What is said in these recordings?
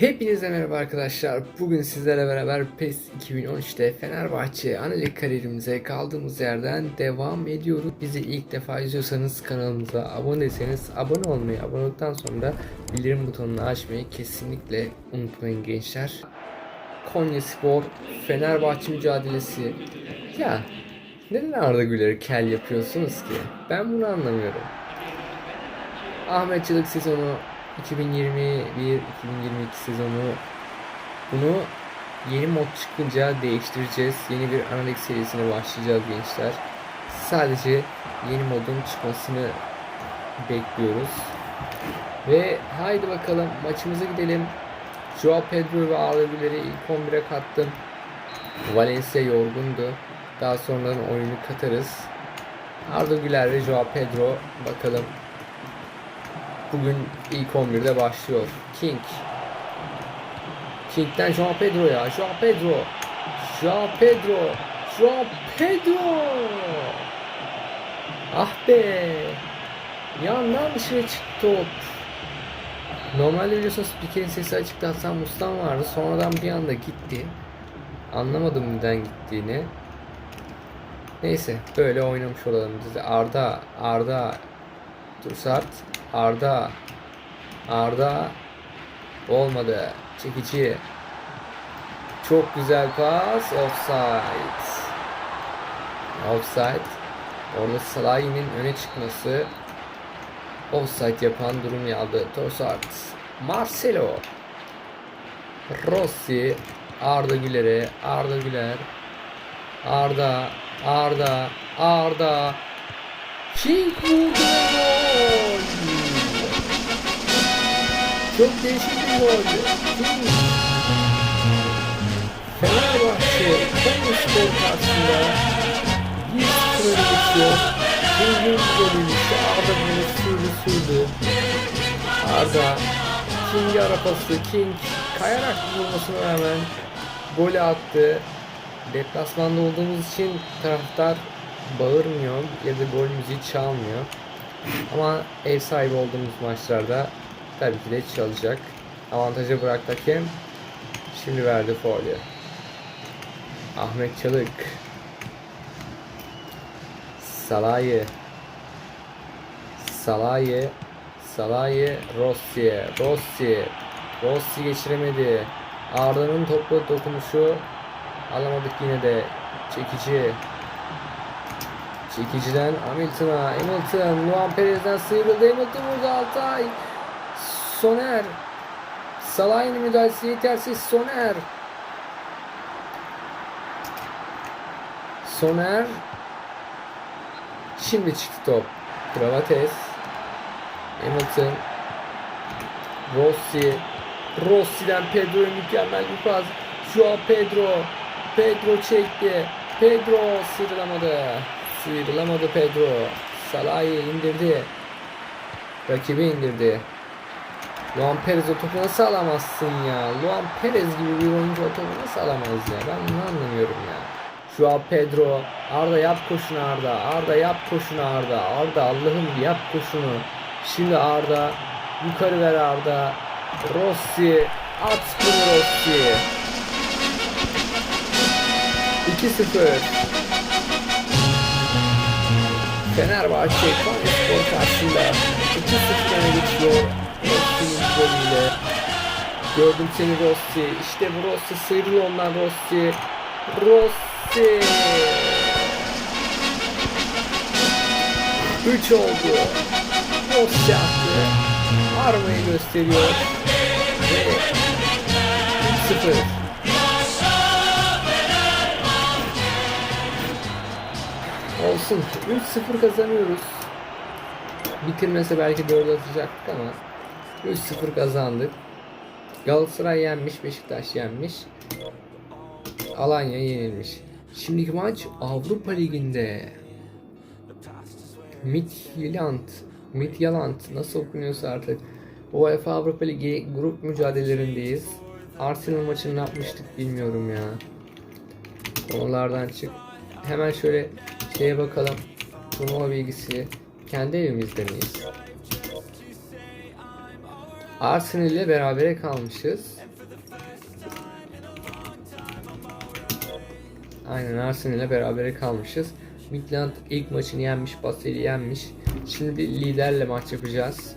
Hepinize merhaba arkadaşlar. Bugün sizlerle beraber PES 2013'te Fenerbahçe analik kariyerimize kaldığımız yerden devam ediyoruz. Bizi ilk defa izliyorsanız kanalımıza abone değilseniz abone olmayı, abone olduktan sonra bildirim butonunu açmayı kesinlikle unutmayın gençler. Konya Spor Fenerbahçe mücadelesi. Ya neden Arda Güler'i kel yapıyorsunuz ki? Ben bunu anlamıyorum. Ahmet Çelik sezonu 2021-2022 sezonu bunu yeni mod çıkınca değiştireceğiz. Yeni bir analik serisine başlayacağız gençler. Sadece yeni modun çıkmasını bekliyoruz. Ve haydi bakalım maçımıza gidelim. Joao Pedro ve Arda Güler'i ilk 11'e kattım. Valencia yorgundu. Daha sonradan oyunu katarız. Arda Güler ve Joao Pedro bakalım bugün ilk 11'de başlıyor. King. King'den Joao Pedro'ya. Joao Pedro. Joao Pedro. Joao Pedro. Ah be. Yandan dışarı çıktı top. Normalde biliyorsunuz spikerin sesi açıktı Hasan Mustan vardı. Sonradan bir anda gitti. Anlamadım neden gittiğini. Neyse böyle oynamış olalım. Arda, Arda, Tursart, Arda, Arda olmadı. Çekici. Çok güzel pas. Offside. Offside. Orada Salah'ın öne çıkması offside yapan durum yaptı. Torsart. Marcelo. Rossi. Arda Güler'e. Arda Güler. Arda. Arda. Arda. King vurdu Çok değişik bir gol. King. Fenerbahçe Konya Spor karşısında 1-0 öne geçiyor. King'in golüymüş. Arda bunu sürdü sürdü. Arda King'e arapası. King kayarak vurmasına rağmen golü attı. Deplasmanda olduğumuz için taraftar bağırmıyor ya da gol müziği çalmıyor. Ama ev sahibi olduğumuz maçlarda tabii ki de çalacak. Avantaja bıraktı hakem. Şimdi verdi faulü. Ahmet Çalık. Salaye. Salaye. Salaye. Rossi. Rossi. Rossi geçiremedi. Arda'nın toplu dokunuşu alamadık yine de. Çekici. Çekiciden Hamilton'a. Hamilton. Luan Perez'den sıyrıldı. Hamilton vurdu Altay. Soner. Salah'ın müdahalesi yetersiz. Soner. Soner. Şimdi çıktı top. Gravates. Hamilton. Rossi. Rossi'den Pedro'ya mükemmel bir pas. Joao Pedro. Pedro çekti. Pedro sıyrılamadı. Sıyrılamadı Pedro. Salah'ı indirdi. Rakibi indirdi. Luan Perez o topu nasıl alamazsın ya? Luan Perez gibi bir oyuncu o topu nasıl alamaz ya? Ben bunu anlamıyorum ya. Joao Pedro. Arda yap koşunu Arda. Arda yap koşunu Arda. Arda Allah'ım yap koşunu. Şimdi Arda. Yukarı ver Arda. Rossi. At bunu Rossi. 2-0. Fenerbahçe Konyaspor karşısında 2-0 öne geçiyor. Golüyle. Gördüm seni Rossi. İşte bu Rossi sıyrıl ondan Rossi. Rossi. 3 oldu. Rossi attı. Armayı gösteriyor. Ve 3-0. Olsun. 3-0 kazanıyoruz. Bitirmese belki 4 atacaktık ama 3-0 kazandık. Galatasaray yenmiş, Beşiktaş yenmiş. Alanya yenilmiş. Şimdiki maç Avrupa Ligi'nde. Midtjylland, Midtjylland nasıl okunuyorsa artık. UEFA Avrupa Ligi grup mücadelelerindeyiz. Arsenal maçını ne yapmıştık bilmiyorum ya. Konulardan çık. Hemen şöyle şeye bakalım. Turnuva bilgisi. Kendi evimizde miyiz? Arsenal ile berabere kalmışız. Aynen Arsenal ile berabere kalmışız. Midland ilk maçını yenmiş, Basel'i yenmiş. Şimdi bir liderle maç yapacağız.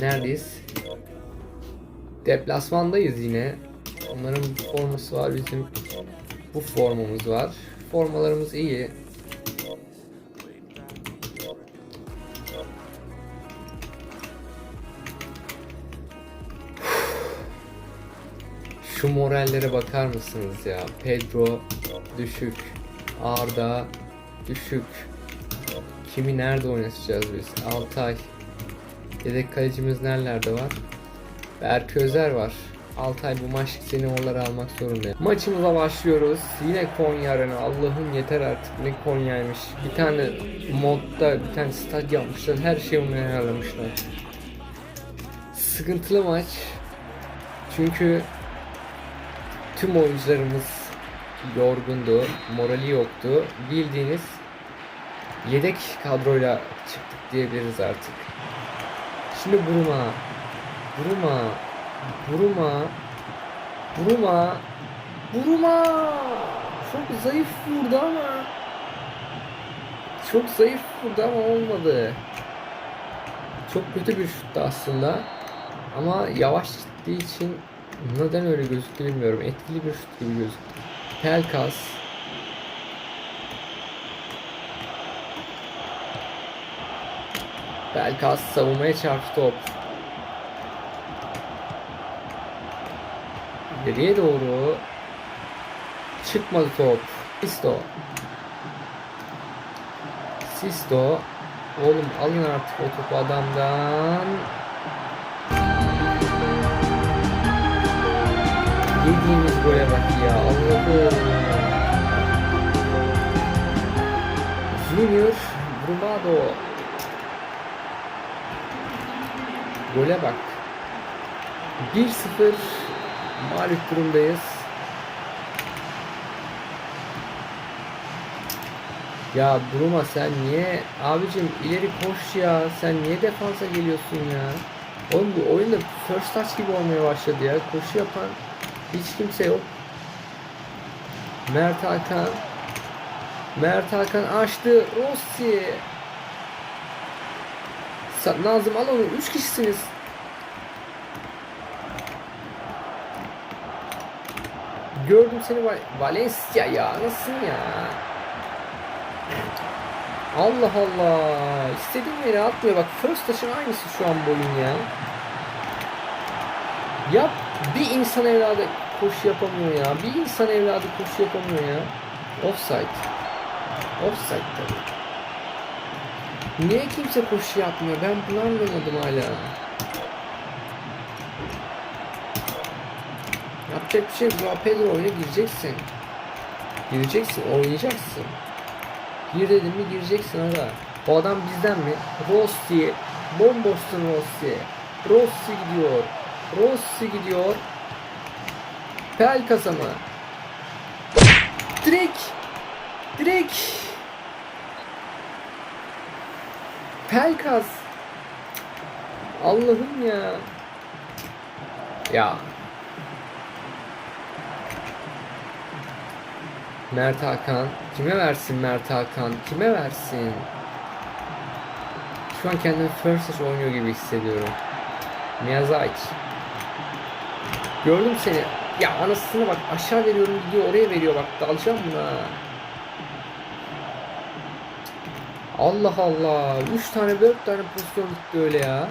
Neredeyiz? Deplasmandayız yine. Onların forması var, bizim bu formamız var. Formalarımız iyi. Şu morallere bakar mısınız ya? Pedro düşük. Arda düşük. Kimi nerede oynatacağız biz? Altay. Yedek kalecimiz nerelerde var? Berk Özer var. Altay bu maç seni oralara almak zorunda. Maçımıza başlıyoruz. Yine Konya Arena. Allah'ım yeter artık ne Konya'ymış. Bir tane modda bir tane stat yapmışlar. Her şeyi onu ayarlamışlar. Sıkıntılı maç. Çünkü tüm oyuncularımız yorgundu, morali yoktu. Bildiğiniz yedek kadroyla çıktık diyebiliriz artık. Şimdi Buruma, Buruma, Buruma, Buruma, Buruma. Çok zayıf vurdu ama çok zayıf vurdu ama olmadı. Çok kötü bir şuttu aslında. Ama yavaş gittiği için neden öyle gözüktü bilmiyorum. Etkili bir şut gibi gözüktü. Pelkas. Pelkas savunmaya çarptı top. Geriye doğru. Çıkmadı top. Sisto. Sisto. Oğlum alın artık o topu adamdan. Yediğimiz gole bak ya Allah'ım. Junior Brumado. Gole bak. 1-0 mağlup durumdayız. Ya Bruma sen niye abicim ileri koş ya sen niye defansa geliyorsun ya Oğlum bu oyunda first touch gibi olmaya başladı ya koşu yapan hiç kimse yok. Mert Hakan. Mert Hakan açtı. Rossi. Nazım al onu. Üç kişisiniz. Gördüm seni Val Valencia ya. Nasılsın ya? Allah Allah. İstediğim yere atmıyor. Bak first touch'ın aynısı şu an boyun ya. Yap bir insan evladı koşu yapamıyor ya. Bir insan evladı koşu yapamıyor ya. Offside. Offside tabii. Niye kimse koşu yapmıyor? Ben bunu anlamadım hala. Yapacak bir şey yok. Pedro oyuna gireceksin. Gireceksin, oynayacaksın. Gir dedim mi gireceksin ara. O adam bizden mi? Rossi. Bomboşsun Rossi. Rossi gidiyor. Rossi gidiyor. Pelkas'a mı? Direkt. Direkt. Pelkas. Allah'ım ya. Ya. Mert Hakan. Kime versin Mert Hakan? Kime versin? Şu an kendimi first oynuyor gibi hissediyorum. Miyazaki. Gördüm seni. Ya anasını bak aşağı veriyorum gidiyor oraya veriyor bak dalacağım buna. Allah Allah. 3 tane 4 tane pozisyon gitti öyle ya.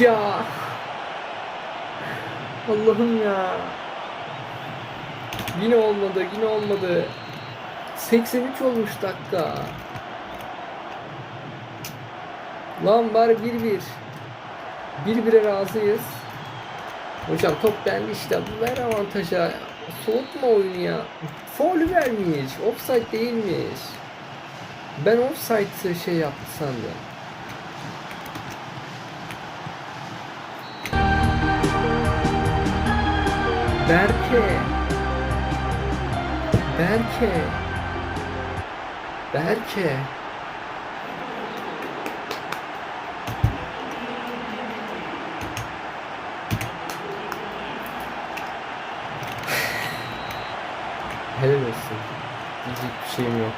Ya. Allah'ım ya. Yine olmadı, yine olmadı. 83 olmuş dakika. Lan bari 1-1. 1-1'e razıyız. Hocam top bende işte. Ver avantaja. Soğutma oyunu ya. Foul vermiş. Offside değilmiş. Ben offside şey yaptı sandım. Berke. Berke. Berke. Helal olsun. Diyecek bir şeyim yok.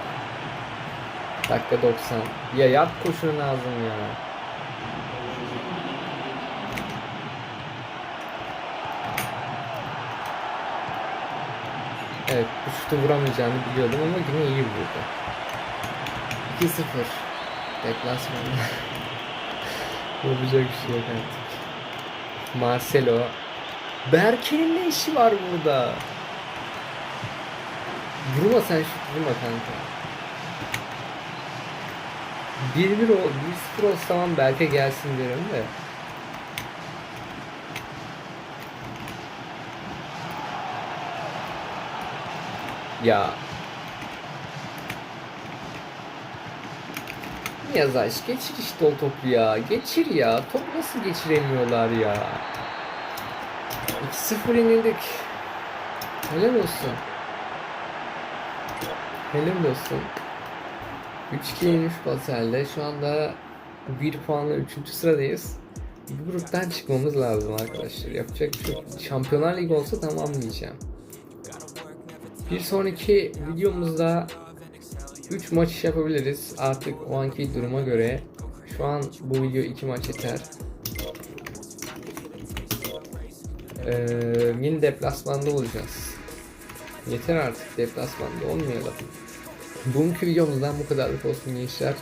Dakika 90. Ya yap koşunu lazım ya. Evet bu şutu vuramayacağını biliyordum ama yine iyi vurdu. 2-0. Deplasmanda. Yapacak bir şey yok artık. Marcelo. Berke'nin ne işi var burada? Vurma sen şut vurma kanka. 1-1 ol, 1-0 olsa tamam Berke gelsin derim de. Ya. Yazaş geçir işte o topu ya. Geçir ya. Top nasıl geçiremiyorlar ya. 2-0 yenildik. Helal olsun. Helal olsun. 3-2 yenilmiş Basel'de. Şu anda 1 puanla 3. sıradayız. Bu gruptan çıkmamız lazım arkadaşlar. Yapacak bir şey. Şampiyonlar Ligi olsa tamam diyeceğim. Bir sonraki videomuzda 3 maç yapabiliriz. Artık o anki duruma göre. Şu an bu video 2 maç yeter. Ee, yine deplasmanda olacağız. Yeter artık deplasmanda olmayalım. Bugünkü videomuzdan bu kadarlık olsun gençler.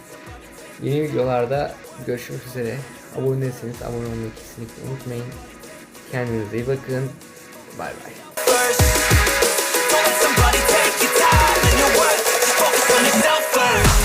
Yeni videolarda görüşmek üzere. Abone değilseniz abone olmayı kesinlikle unutmayın. Kendinize iyi bakın. Bay bay. myself first.